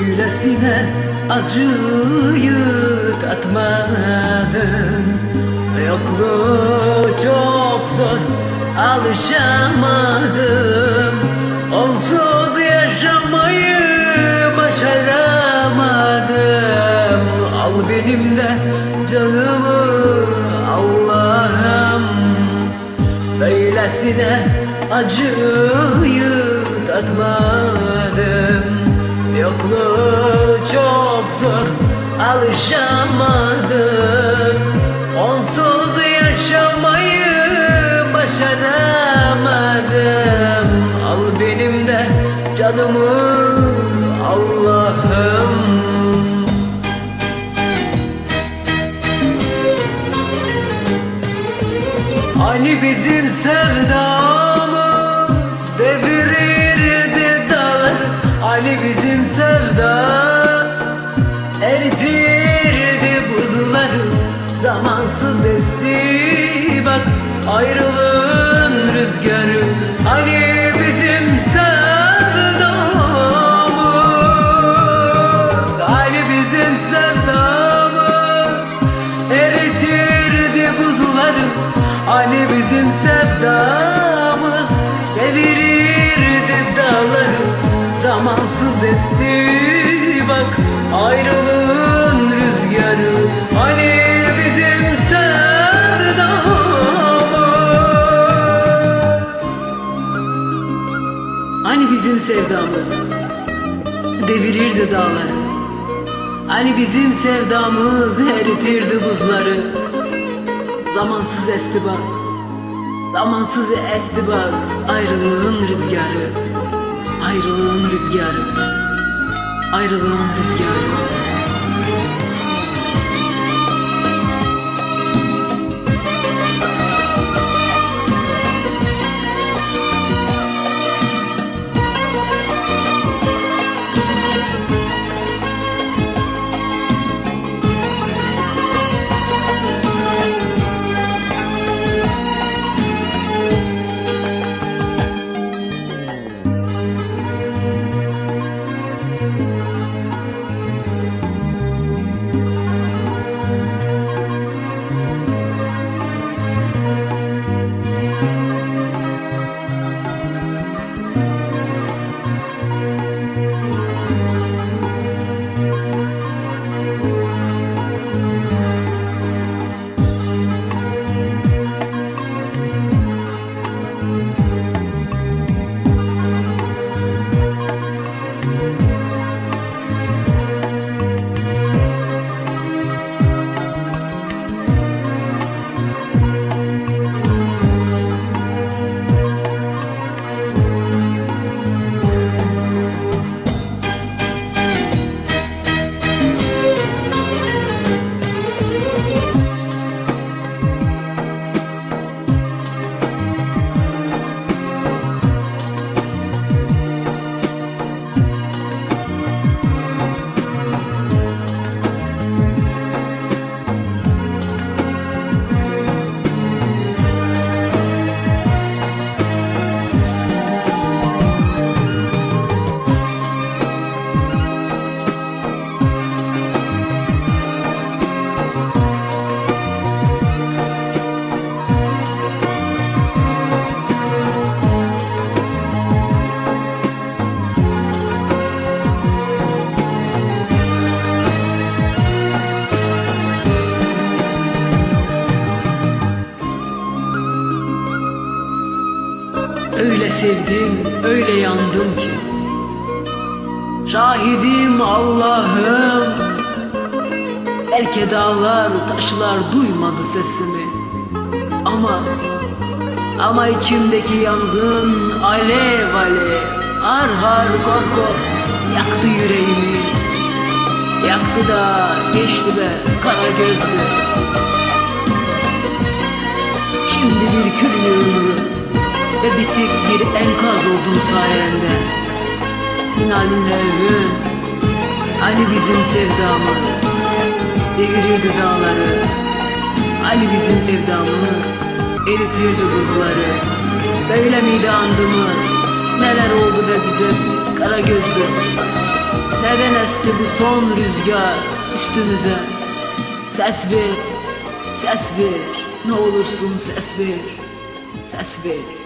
Böylesine acıyı tatmadım Yokluğu çok zor alışamadım. Onsuz yaşamayı başaramadım. Al benim de canımı Allah'ım. Böylesine acıyı tatmadım Yokluğu çok zor alışamadım. Onsuz yaşamayı başaramadım. Al benim de canımı Allah'ım. Hani bizim sevdamız Hani bizim sevdamız eritirdi buzları Zamansız esti. Bak ayrılığın rüzgarı. Hani bizim sevdamız Hani bizim sevdamız eritirdi buzları. Hani bizim sevdamız Zamansız esti bak ayrılığın rüzgarı. Hani bizim sevdamız Hani bizim sevdamız? Devirirdi dağları. Hani bizim sevdamız? Eritirdi buzları. Zamansız esti bak Zamansız esti bak Ayrılığın rüzgarı Ayrılığın rüzgarı. Ayrılığın rüzgarı sevdim, öyle yandım ki. Şahidim Allah'ım. Belki dağlar, taşlar duymadı sesimi. Ama, ama içimdeki yangın alev alev, har har kor yaktı yüreğimi. Yaktı da geçti be kara gözlü. Şimdi bir kül yığını ve bitik bir enkaz oldum sayende. Finalinle övün, hani bizim sevdamız devirirdi dağları. Hani bizim sevdamız eritirdi buzları. Böyle miydi andımız? Neler oldu be bize kara gözlü? Neden esti bu son rüzgar üstümüze? Ses ver, ses ver, ne olursun ses ver, ses ver.